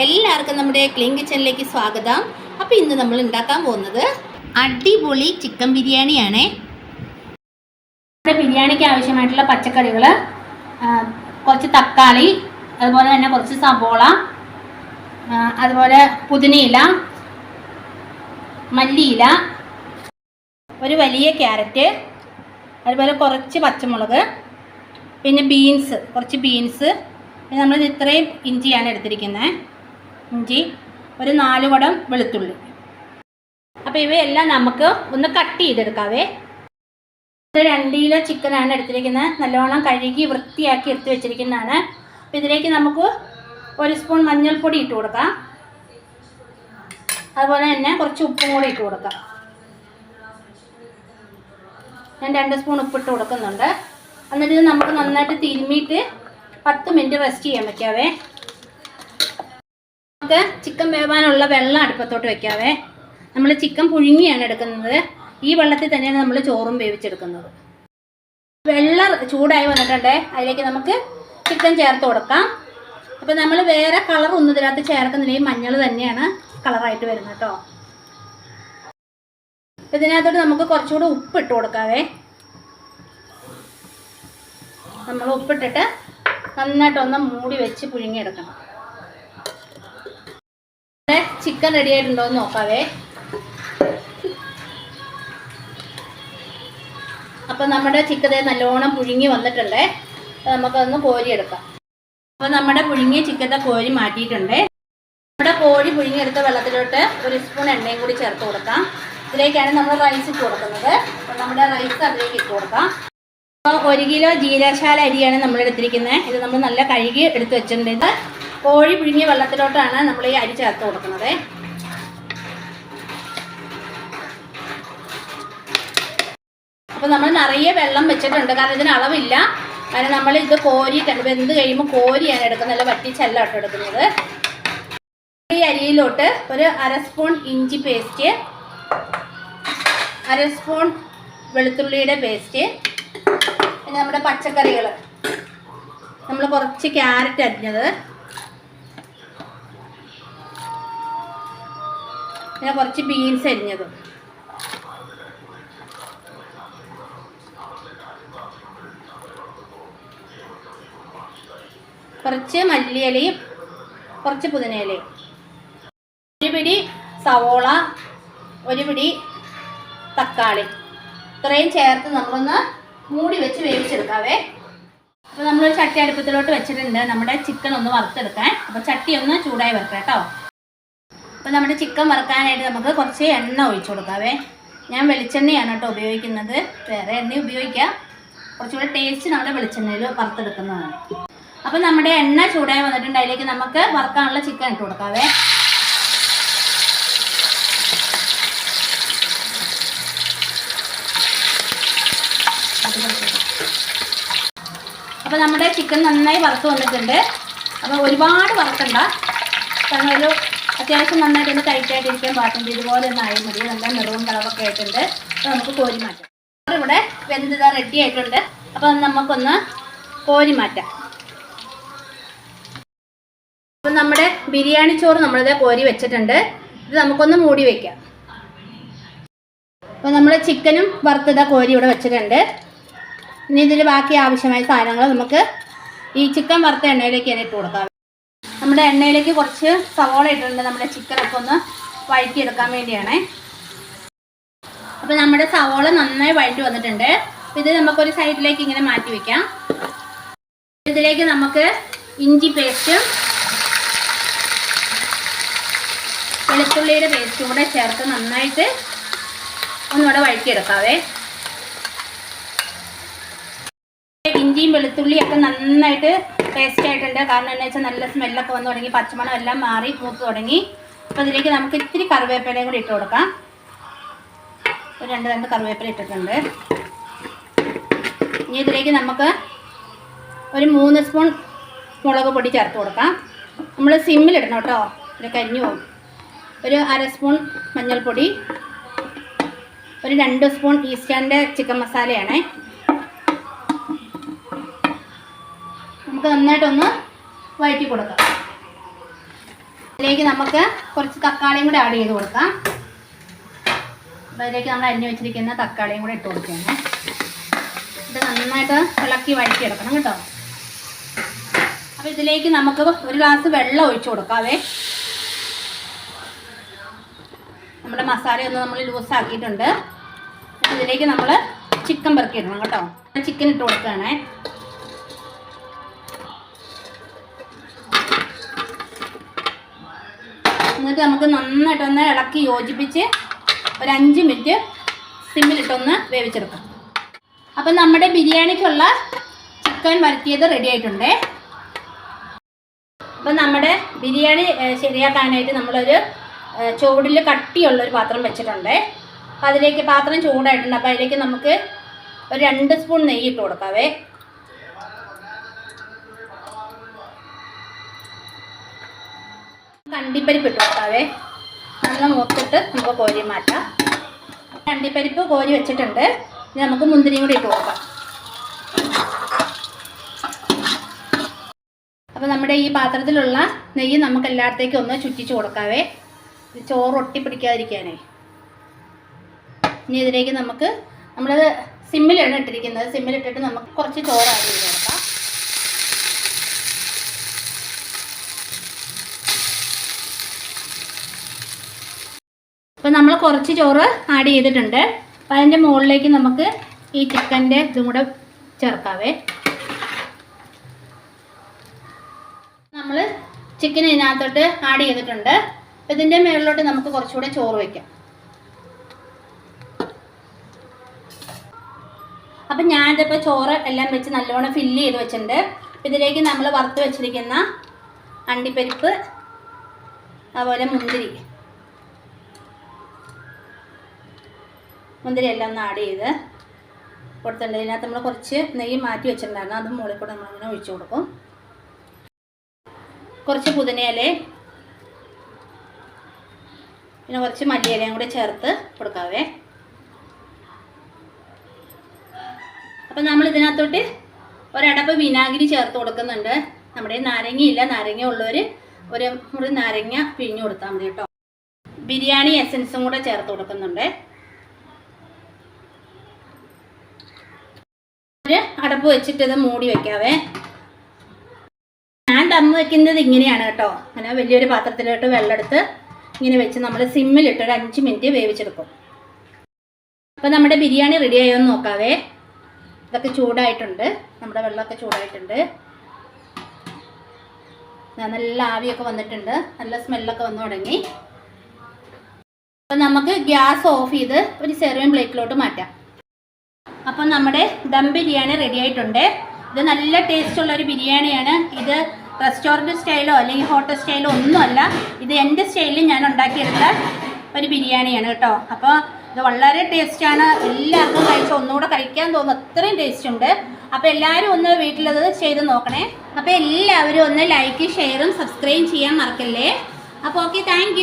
എല്ലാവർക്കും നമ്മുടെ ക്ലീൻ കിച്ചണിലേക്ക് സ്വാഗതം. അപ്പോൾ ഇന്ന് നമ്മൾ ഉണ്ടാക്കാൻ പോകുന്നത് അടിപൊളി ചിക്കൻ ബിരിയാണിയാണേ. നമ്മുടെ ബിരിയാണിക്ക് ആവശ്യമായിട്ടുള്ള പച്ചക്കറികൾ കുറച്ച് തക്കാളി അതുപോലെ തന്നെ കുറച്ച് സബോള അതുപോലെ പുതിനയില മല്ലിയില ഒരു വലിയ ക്യാരറ്റ് അതുപോലെ കുറച്ച് പച്ചമുളക് പിന്നെ ബീൻസ് കുറച്ച് ബീൻസ്. പിന്നെ നമ്മൾ ഇത്രയും ഇഞ്ചിയാണ് എടുത്തിരിക്കുന്നത്. ഇഞ്ചി ഒരു നാല് കുടം വെളുത്തുള്ളി. അപ്പോൾ ഇവയെല്ലാം നമുക്ക് ഒന്ന് കട്ട് ചെയ്തെടുക്കാവേ. ഇത് രണ്ട് കിലോ ചിക്കനാണ് എടുത്തിരിക്കുന്നത്. നല്ലോണം കഴുകി വൃത്തിയാക്കി എടുത്തു വെച്ചിരിക്കുന്നതാണ്. അപ്പോൾ ഇതിലേക്ക് നമുക്ക് ഒരു സ്പൂൺ മഞ്ഞൾപ്പൊടി ഇട്ട് കൊടുക്കാം. അതുപോലെ തന്നെ കുറച്ച് ഉപ്പും കൂടി ഇട്ട് കൊടുക്കാം. ഞാൻ രണ്ട് സ്പൂൺ ഉപ്പിട്ട് കൊടുക്കുന്നുണ്ട്. എന്നിട്ട് ഇത് നമുക്ക് നന്നായിട്ട് തിരുമ്മിയിട്ട് പത്ത് മിനിറ്റ് റെസ്റ്റ് ചെയ്യാൻ വെക്കാവേ. നമുക്ക് ചിക്കൻ വേവാനുള്ള വെള്ളം അടുപ്പത്തോട്ട് വെക്കാവേ. നമ്മൾ ചിക്കൻ പുഴുങ്ങിയാണ് എടുക്കുന്നത്. ഈ വെള്ളത്തിൽ തന്നെയാണ് നമ്മൾ ചോറും വേവിച്ചെടുക്കുന്നത്. വെള്ളം ചൂടായി വന്നിട്ടുണ്ട്. അതിലേക്ക് നമുക്ക് ചിക്കൻ ചേർത്ത് കൊടുക്കാം. അപ്പോൾ നമ്മൾ വേറെ കളർ ഒന്നും ഇതിനകത്ത് ചേർക്കുന്നില്ല. ഈ മഞ്ഞൾ തന്നെയാണ് കളറായിട്ട് വരുന്നത് കേട്ടോ ഇതിനകത്തോട്ട് നമുക്ക് കുറച്ചുകൂടി ഉപ്പ് ഇട്ട് കൊടുക്കാവേ. നമ്മൾ ഉപ്പിട്ടിട്ട് നന്നായിട്ടൊന്ന് മൂടി വെച്ച് പുഴുങ്ങിയെടുക്കണം. ചിക്കൻ റെഡി ആയിട്ടുണ്ടോ എന്ന് നോക്കാവേ. അപ്പം നമ്മുടെ ചിക്കൻ നല്ലോണം പുഴുങ്ങി വന്നിട്ടുണ്ട്. നമുക്കതൊന്ന് കോരി കോരിയെടുക്കാം. അപ്പോൾ നമ്മുടെ പുഴുങ്ങിയ ചിക്കത്തെ കോരി മാറ്റിയിട്ടുണ്ട്. നമ്മുടെ കോഴി പുഴുങ്ങിയെടുത്ത വെള്ളത്തിലോട്ട് ഒരു സ്പൂൺ എണ്ണയും കൂടി ചേർത്ത് കൊടുക്കാം. ഇതിലേക്കാണ് നമ്മൾ റൈസ് ഇട്ട് കൊടുക്കുന്നത്. അപ്പോൾ നമ്മുടെ റൈസ് അതിലേക്ക് ഇട്ട് കൊടുക്കാം. അപ്പോൾ ഒരു കിലോ ജീരശാല അരിയാണ് നമ്മൾ എടുത്തിരിക്കുന്നത് ഇത് നമ്മൾ നല്ല കഴുകി എടുത്ത് വെച്ചിട്ടുണ്ട്. കോഴി പുഴുങ്ങിയ വെള്ളത്തിലോട്ടാണ് നമ്മൾ ഈ അരി ചേർത്ത് കൊടുക്കുന്നത്. അപ്പോൾ നമ്മൾ നിറയെ വെള്ളം വെച്ചിട്ടുണ്ട്. കാരണം ഇതിന് അളവില്ല. കാരണം നമ്മൾ ഇത് കോരി വെന്ത് കഴിയുമ്പോൾ കോരിയാണ് എടുക്കുന്നത്. അല്ല വറ്റിച്ചല്ല എടുക്കുന്നത്. ഈ അരിയിലോട്ട് ഒരു അര സ്പൂൺ ഇഞ്ചി പേസ്റ്റ് അര സ്പൂൺ വെളുത്തുള്ളിയുടെ പേസ്റ്റ് പിന്നെ നമ്മുടെ പച്ചക്കറികൾ നമ്മൾ കുറച്ച് ക്യാരറ്റ് അരിഞ്ഞത്. പിന്നെ കുറച്ച് ബീൻസ് അരിഞ്ഞത്. കുറച്ച് മല്ലിയിലയും കുറച്ച് പുതിനയിലയും. ഒരു പിടി സവോള ഒരു പിടി തക്കാളി. ഇത്രയും ചേർത്ത് നമ്മളൊന്ന് മൂടി വെച്ച് വേവിച്ചെടുക്കാവേ. അപ്പോൾ നമ്മൾ ചട്ടി അടുപ്പത്തിലോട്ട് വെച്ചിട്ടുണ്ട്. നമ്മുടെ ചിക്കൻ ഒന്ന് വറുത്തെടുക്കാൻ. അപ്പോൾ ചട്ടി ഒന്ന് ചൂടായി വെക്കാം കേട്ടോ. അപ്പോൾ നമ്മുടെ ചിക്കൻ വറുക്കാനായിട്ട് നമുക്ക് കുറച്ച് എണ്ണ ഒഴിച്ചു കൊടുക്കാവേ. ഞാൻ വെളിച്ചെണ്ണയാണ് കേട്ടോ ഉപയോഗിക്കുന്നത്. വേറെ എണ്ണ ഉപയോഗിക്കാം. കുറച്ചുകൂടെ ടേസ്റ്റ് നമ്മുടെ വെളിച്ചെണ്ണയിൽ വറുത്തെടുക്കുന്നതാണ്. അപ്പോൾ നമ്മുടെ എണ്ണ ചൂടായി വന്നിട്ടുണ്ട്. അതിലേക്ക് നമുക്ക് വറുക്കാനുള്ള ചിക്കൻ ഇട്ട് കൊടുക്കാവേ. അപ്പോൾ നമ്മുടെ ചിക്കൻ നന്നായി വറുത്ത് വന്നിട്ടുണ്ട്. അപ്പോൾ ഒരുപാട് വറുക്കണ്ട. കാരണം ഒരു അത്യാവശ്യം നന്നായിട്ട് ഒന്ന് ടൈറ്റായിട്ട് ഇരിക്കാൻ പാട്ടുണ്ട് ഇതുപോലെ ഒന്ന് ആയി മതി. നല്ല നിറവും കളറൊക്കെ ആയിട്ടുണ്ട്. അപ്പോൾ നമുക്ക് കോരി മാറ്റാം. ഇവിടെ വെന്തത റെഡി ആയിട്ടുണ്ട്. അപ്പോൾ നമുക്കൊന്ന് കോരി മാറ്റാം. അപ്പം നമ്മുടെ ബിരിയാണി ചോറ് നമ്മളിത് കോരി വെച്ചിട്ടുണ്ട്. ഇത് നമുക്കൊന്ന് മൂടി വയ്ക്കാം അപ്പോൾ നമ്മൾ ചിക്കനും വറുത്തത കോരി ഇവിടെ വെച്ചിട്ടുണ്ട്. ഇനി ഇതിൽ ബാക്കി ആവശ്യമായ സാധനങ്ങൾ നമുക്ക് ഈ ചിക്കൻ വറുത്ത എണ്ണയിലേക്ക് ഇട്ട് കൊടുക്കാം. നമ്മുടെ എണ്ണയിലേക്ക് കുറച്ച് സവോള ഇട്ടിട്ടുണ്ട്. നമ്മുടെ ചിക്കനൊക്കെ ഒന്ന് വഴറ്റിയെടുക്കാൻ വേണ്ടിയാണേ. അപ്പോൾ നമ്മുടെ സവോള നന്നായി വഴറ്റി വന്നിട്ടുണ്ട്. ഇത് നമുക്കൊരു സൈഡിലേക്ക് ഇങ്ങനെ മാറ്റി വയ്ക്കാം ഇതിലേക്ക് നമുക്ക് ഇഞ്ചി പേസ്റ്റും വെളുത്തുള്ളിയുടെ പേസ്റ്റും കൂടെ ചേർത്ത് നന്നായിട്ട് ഒന്നുകൂടെ വഴറ്റിയെടുക്കാവേ. ഇഞ്ചിയും വെളുത്തുള്ളിയും ഒക്കെ നന്നായിട്ട് ടേസ്റ്റ് ആയിട്ടുണ്ട്. കാരണം എന്താ വെച്ചാൽ നല്ല സ്മെല്ലൊക്കെ വന്നു തുടങ്ങി പച്ചമണം എല്ലാം മാറി മൂത്ത് തുടങ്ങി. അപ്പോൾ ഇതിലേക്ക് നമുക്ക് ഇത്തിരി കറിവേപ്പിലയും കൂടി ഇട്ട് കൊടുക്കാം. ഒരു രണ്ട് രണ്ട് കറിവേപ്പില ഇട്ടിട്ടുണ്ട്. ഇനി ഇതിലേക്ക് നമുക്ക് ഒരു മൂന്ന് സ്പൂൺ മുളക് പൊടി ചേർത്ത് കൊടുക്കാം. നമ്മൾ സിമ്മിലിടണം കേട്ടോ. ഒരു കരിഞ്ഞു പോകും. ഒരു അര സ്പൂൺ മഞ്ഞൾപ്പൊടി. ഒരു രണ്ട് സ്പൂൺ ഈസ്റ്റാന്റെ ചിക്കൻ മസാലയാണേ നമുക്ക് നന്നായിട്ടൊന്ന് വഴറ്റി കൊടുക്കാം. അതിലേക്ക് നമുക്ക് കുറച്ച് തക്കാളിയും കൂടെ ആഡ് ചെയ്ത് കൊടുക്കാം. അപ്പോൾ അതിലേക്ക് നമ്മൾ അരിഞ്ഞു വെച്ചിരിക്കുന്ന തക്കാളിയും കൂടെ ഇട്ട് കൊടുക്കുകയാണ്. ഇത് നന്നായിട്ട് ഇളക്കി വഴറ്റിയെടുക്കണം കേട്ടോ. അപ്പോൾ ഇതിലേക്ക് നമുക്ക് ഒരു ഗ്ലാസ് വെള്ളം ഒഴിച്ചു കൊടുക്കാവേ. നമ്മുടെ മസാലയൊന്ന് നമ്മൾ ലൂസാക്കിയിട്ടുണ്ട് ഇതിലേക്ക് നമ്മൾ ചിക്കൻ പെറുക്കി ഇടണം കേട്ടോ. ചിക്കൻ ഇട്ട് കൊടുക്കുകയാണേ. എന്നിട്ട് നമുക്ക് നന്നായിട്ടൊന്ന് ഇളക്കി യോജിപ്പിച്ച് ഒരു അഞ്ച് മിനിറ്റ് സിമ്മിലിട്ടൊന്ന് വേവിച്ചെടുക്കാം. അപ്പം നമ്മുടെ ബിരിയാണിക്കുള്ള ചിക്കൻ വരട്ടിയത് റെഡി ആയിട്ടുണ്ട്. അപ്പം നമ്മുടെ ബിരിയാണി ശരിയാക്കാനായിട്ട് നമ്മളൊരു ചൂടിൽ ചുവടിൽ കട്ടിയുള്ള ഒരു പാത്രം വെച്ചിട്ടുണ്ട്. അപ്പം അതിലേക്ക് പാത്രം ചൂടായിട്ടുണ്ട്. അപ്പം അതിലേക്ക് നമുക്ക് ഒരു രണ്ട് സ്പൂൺ നെയ്യ് ഇട്ട് കൊടുക്കാവേ. അണ്ടിപ്പരിപ്പ് ഇട്ട് കൊടുക്കാവേ നല്ല മൂത്തിട്ട് നമുക്ക് കോരി മാറ്റാം. അണ്ടിപ്പരിപ്പ് കോരി വെച്ചിട്ടുണ്ട്. ഇനി നമുക്ക് മുന്തിരിയും കൂടി ഇട്ട് കൊടുക്കാം. അപ്പോൾ നമ്മുടെ ഈ പാത്രത്തിലുള്ള നെയ്യ് നമുക്ക് എല്ലായിടത്തേക്കും ഒന്ന് ചുറ്റിച്ച് കൊടുക്കാവേ. ചോറ് ഒട്ടിപ്പിടിക്കാതിരിക്കാനേ ഇനി ഇതിലേക്ക് നമുക്ക് നമ്മൾ സിമ്മിലാണ് ഇട്ടിരിക്കുന്നത്. സിമ്മിലിട്ടിട്ട് നമുക്ക് കുറച്ച് ചോറ് ആഡ് ചെയ്ത് കൊടുക്കാം അപ്പോൾ നമ്മൾ കുറച്ച് ചോറ് ആഡ് ചെയ്തിട്ടുണ്ട്. അപ്പോൾ അതിന്റെ മുകളിലേക്ക് നമുക്ക് ഈ ചിക്കന്റെ ഇതും കൂടെ ചേർക്കാവേ. നമ്മൾ ചിക്കൻ ഇതിനകത്തോട്ട് ആഡ് ചെയ്തിട്ടുണ്ട്. ഇതിന്റെ മുകളിലോട്ട് നമുക്ക് കുറച്ചുകൂടെ ചോറ് വയ്ക്കാം അപ്പം ഞാനിതിപ്പോൾ ചോറ് എല്ലാം വെച്ച് നല്ലോണം ഫില്ല് ചെയ്ത് വെച്ചിട്ടുണ്ട്. ഇതിലേക്ക് നമ്മൾ വറുത്ത് വെച്ചിരിക്കുന്ന അണ്ടിപ്പരിപ്പ് അതുപോലെ മുന്തിരി. മുന്തിരി എല്ലാം ഒന്ന് ആഡ് ചെയ്ത് കൊടുത്തിട്ടുണ്ട്. ഇതിനകത്ത് നമ്മൾ കുറച്ച് നെയ്യ് മാറ്റി വെച്ചിട്ടുണ്ടായിരുന്നു. അത് മുകളിൽ കൂടെ നമ്മളിങ്ങനെ ഒഴിച്ചു കൊടുക്കും. കുറച്ച് പുതിനയില പിന്നെ കുറച്ച് മല്ലിയിലയും കൂടി ചേർത്ത് കൊടുക്കാവേ. അപ്പം നമ്മൾ ഇതിനകത്തോട്ട് ഒരടപ്പ് വിനാഗിരി ചേർത്ത് കൊടുക്കുന്നുണ്ട്. നമ്മുടെ നാരങ്ങയില്ല നാരങ്ങ ഉള്ളവർ ഒരു മുറി നാരങ്ങ പിഴിഞ്ഞു കൊടുത്താൽ മതി കേട്ടോ. ബിരിയാണി എസൻസും കൂടെ ചേർത്ത് കൊടുക്കുന്നുണ്ട് ഒരു അടപ്പ് വെച്ചിട്ട് ഇത് മൂടി വെക്കാവേ. ഞാൻ ദം വെക്കുന്നത് ഇങ്ങനെയാണ് കേട്ടോ. അങ്ങനെ വലിയൊരു പാത്രത്തിലോട്ട് വെള്ളം എടുത്ത് ഇങ്ങനെ വെച്ച് നമ്മൾ സിമ്മിലിട്ട് ഒരു അഞ്ച് മിനിറ്റ് വേവിച്ചെടുക്കും. അപ്പോൾ നമ്മുടെ ബിരിയാണി റെഡി ആയോ എന്ന് നോക്കാവേ. ഇതൊക്കെ ചൂടായിട്ടുണ്ട്. നമ്മുടെ വെള്ളമൊക്കെ ചൂടായിട്ടുണ്ട്. നല്ല ആവിയൊക്കെ വന്നിട്ടുണ്ട്. നല്ല സ്മെല്ലൊക്കെ വന്നു തുടങ്ങി. അപ്പം നമുക്ക് ഗ്യാസ് ഓഫ് ചെയ്ത് ഒരു സെർവിങ് പ്ലേറ്റിലോട്ട് മാറ്റാം. അപ്പം നമ്മുടെ ദം ബിരിയാണി റെഡി ആയിട്ടുണ്ട്. ഇത് നല്ല ടേസ്റ്റ് ഉള്ള ഒരു ബിരിയാണിയാണ്. ഇത് റെസ്റ്റോറന്റ് സ്റ്റൈലോ അല്ലെങ്കിൽ ഹോട്ടൽ സ്റ്റൈലോ ഒന്നുമല്ല. ഇത് എന്റെ സ്റ്റൈലിൽ ഞാൻ ഉണ്ടാക്കിയെടുത്ത ഒരു ബിരിയാണിയാണ് കേട്ടോ. അപ്പോൾ ഇത് വളരെ ടേസ്റ്റാണ് എല്ലാവർക്കും കഴിച്ച് ഒന്നുകൂടെ കഴിക്കാൻ തോന്നും അത്രയും ടേസ്റ്റ് ഉണ്ട്. അപ്പോൾ എല്ലാവരും ഒന്ന് വീട്ടിലത് ചെയ്ത് നോക്കണേ. അപ്പോൾ എല്ലാവരും ഒന്ന് ലൈക്ക് ഷെയറും സബ്സ്ക്രൈബ് ചെയ്യാൻ മറക്കല്ലേ? അപ്പോൾ ഓക്കെ താങ്ക്